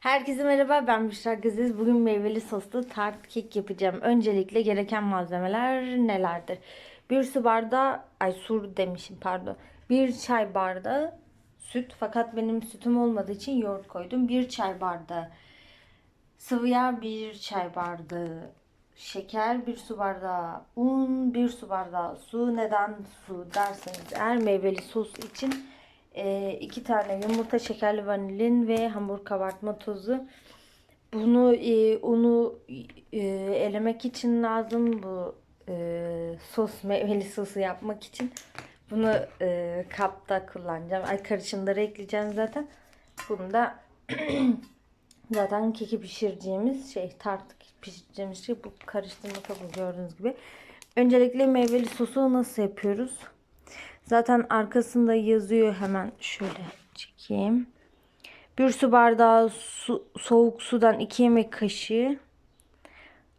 Herkese merhaba ben Büşra Gaziz. Bugün meyveli soslu tart kek yapacağım. Öncelikle gereken malzemeler nelerdir? Bir su bardağı, ay sur demişim pardon. Bir çay bardağı süt fakat benim sütüm olmadığı için yoğurt koydum. Bir çay bardağı sıvı yağ, bir çay bardağı şeker, bir su bardağı un, bir su bardağı su. Neden su derseniz eğer meyveli sos için e, iki tane yumurta, şekerli vanilin ve hamur kabartma tozu. Bunu e, unu e, elemek için lazım bu e, sos meyveli sosu yapmak için. Bunu e, kapta kullanacağım. Ay karışımları ekleyeceğim zaten. Bunu da zaten keki pişireceğimiz şey tart pişireceğimiz şey bu karıştırma kabı gördüğünüz gibi. Öncelikle meyveli sosu nasıl yapıyoruz? Zaten arkasında yazıyor hemen şöyle çekeyim. Bir su bardağı su, soğuk sudan 2 yemek kaşığı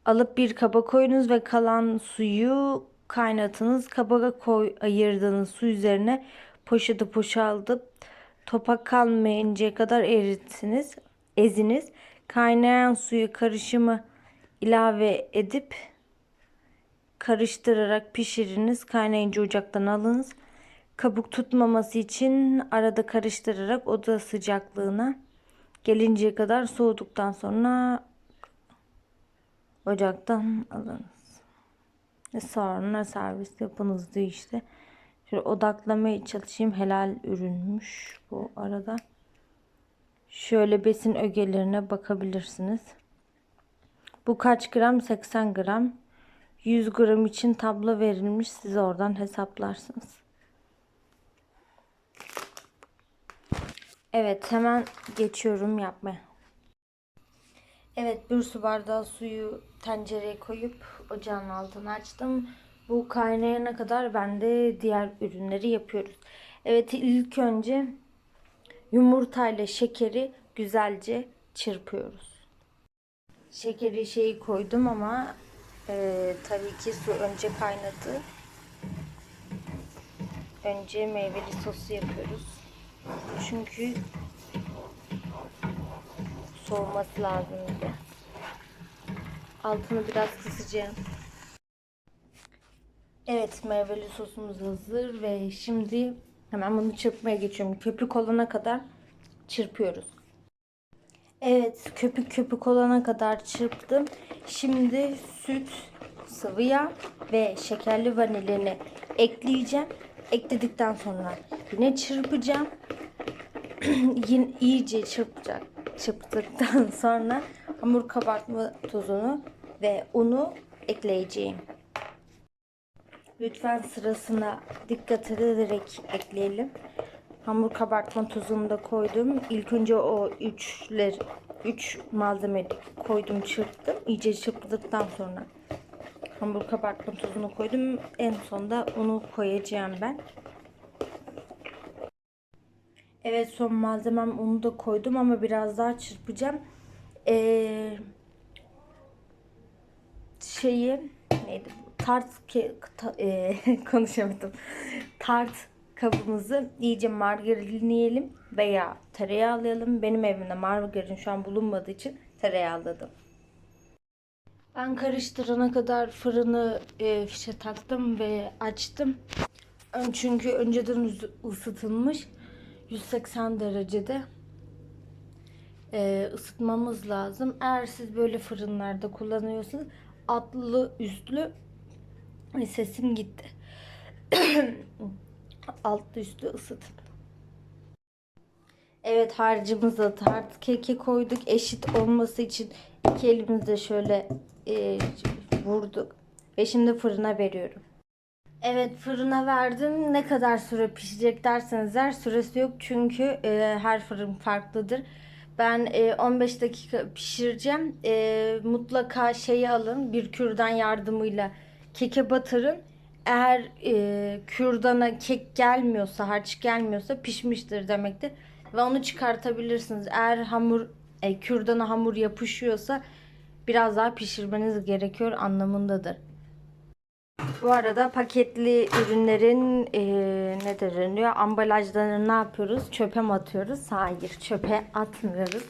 alıp bir kaba koyunuz ve kalan suyu kaynatınız. Kaba koy ayırdığınız su üzerine poşeti boşaltıp topak kalmayıncaya kadar eritiniz. Eziniz. Kaynayan suyu karışımı ilave edip karıştırarak pişiriniz. Kaynayınca ocaktan alınız. Kabuk tutmaması için arada karıştırarak oda sıcaklığına gelinceye kadar soğuduktan sonra ocaktan alınız. Ve sonra servis yapınız diyor işte. Şöyle odaklamaya çalışayım. Helal ürünmüş bu arada. Şöyle besin ögelerine bakabilirsiniz. Bu kaç gram? 80 gram. 100 gram için tablo verilmiş. Siz oradan hesaplarsınız. Evet hemen geçiyorum yapmaya. Evet bir su bardağı suyu tencereye koyup ocağın altını açtım. Bu kaynayana kadar ben de diğer ürünleri yapıyoruz. Evet ilk önce yumurtayla şekeri güzelce çırpıyoruz. Şekeri şeyi koydum ama e, tabii ki su önce kaynadı. Önce meyveli sosu yapıyoruz. Çünkü soğuması lazım bize. Altını biraz kısacağım. Evet meyveli sosumuz hazır ve şimdi hemen bunu çırpmaya geçiyorum. Köpük olana kadar çırpıyoruz. Evet köpük köpük olana kadar çırptım. Şimdi süt, sıvı yağ ve şekerli vanilini ekleyeceğim. Ekledikten sonra yine çırpacağım. iyice çırpacak. Çırptıktan sonra hamur kabartma tozunu ve unu ekleyeceğim. Lütfen sırasına dikkat ederek ekleyelim. Hamur kabartma tozunu da koydum. İlk önce o üçler üç malzeme koydum, çırptım. İyice çırptıktan sonra hamur kabartma tozunu koydum. En sonda unu koyacağım ben. Evet son malzemem unu da koydum ama biraz daha çırpacağım. Ee, şeyi neydi? Tart ke, ta, e, konuşamadım. Tart kabımızı iyice margarinleyelim veya tereyağlayalım. Benim evimde margarin şu an bulunmadığı için tereyağladım. Ben karıştırana kadar fırını e, fişe taktım ve açtım. Çünkü önceden ısıtılmış 180 derecede e, ısıtmamız lazım. Eğer siz böyle fırınlarda kullanıyorsanız altlı üstlü sesim gitti. altlı üstlü ısıtın. Evet harcımızı tart keki koyduk. Eşit olması için iki elimizle şöyle e, vurduk. Ve şimdi fırına veriyorum. Evet fırına verdim. Ne kadar süre pişecek derseniz eğer süresi yok. Çünkü e, her fırın farklıdır. Ben e, 15 dakika pişireceğim. E, mutlaka şeyi alın. Bir kürdan yardımıyla keke batırın. Eğer e, kürdana kek gelmiyorsa, harç gelmiyorsa pişmiştir demektir. Ve onu çıkartabilirsiniz. Eğer hamur, e, kürdana hamur yapışıyorsa biraz daha pişirmeniz gerekiyor anlamındadır. Bu arada paketli ürünlerin e, ne deniliyor? Ambalajlarını ne yapıyoruz? Çöpe mi atıyoruz? Hayır, çöpe atmıyoruz.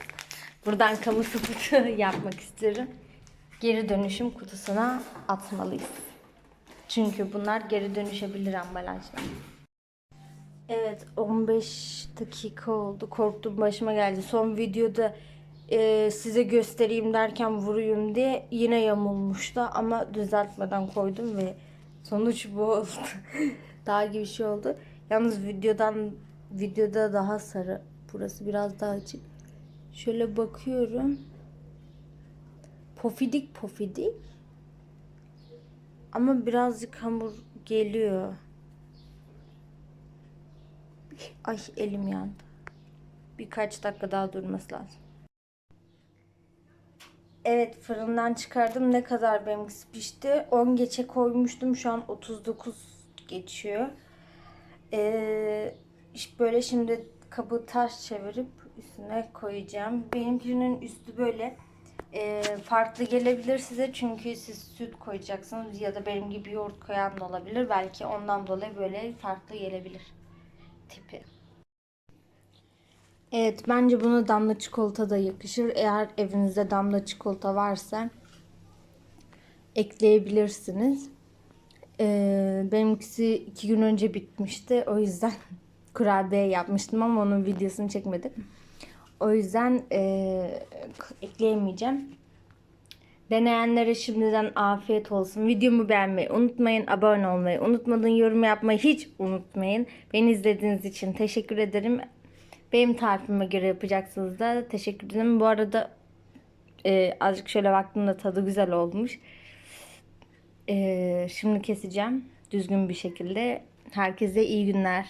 Buradan kamu spotu yapmak istiyorum. Geri dönüşüm kutusuna atmalıyız. Çünkü bunlar geri dönüşebilir ambalajlar. Evet 15 dakika oldu. Korktum başıma geldi. Son videoda e, size göstereyim derken vuruyum diye yine yamulmuştu ama düzeltmeden koydum ve sonuç bu oldu. daha gibi bir şey oldu. Yalnız videodan videoda daha sarı. Burası biraz daha açık. Şöyle bakıyorum. Pofidik pofidik. Ama birazcık hamur geliyor. Ay elim yandı. Birkaç dakika daha durması lazım. Evet fırından çıkardım. Ne kadar benimkisi pişti? 10 geçe koymuştum. Şu an 39 geçiyor. Ee, işte böyle şimdi kabı ters çevirip üstüne koyacağım. Benimkinin üstü böyle e, farklı gelebilir size çünkü siz süt koyacaksınız ya da benim gibi yoğurt koyan da olabilir. Belki ondan dolayı böyle farklı gelebilir tipi. Evet bence buna damla çikolata da yakışır. Eğer evinizde damla çikolata varsa ekleyebilirsiniz. Ee, benimkisi iki gün önce bitmişti. O yüzden kurabiye yapmıştım ama onun videosunu çekmedim. O yüzden ee, ekleyemeyeceğim. Deneyenlere şimdiden afiyet olsun. Videomu beğenmeyi unutmayın. Abone olmayı unutmayın. Yorum yapmayı hiç unutmayın. Beni izlediğiniz için teşekkür ederim. Benim tarifime göre yapacaksınız da teşekkür ederim. Bu arada e, azıcık şöyle baktığımda tadı güzel olmuş. E, şimdi keseceğim düzgün bir şekilde. Herkese iyi günler.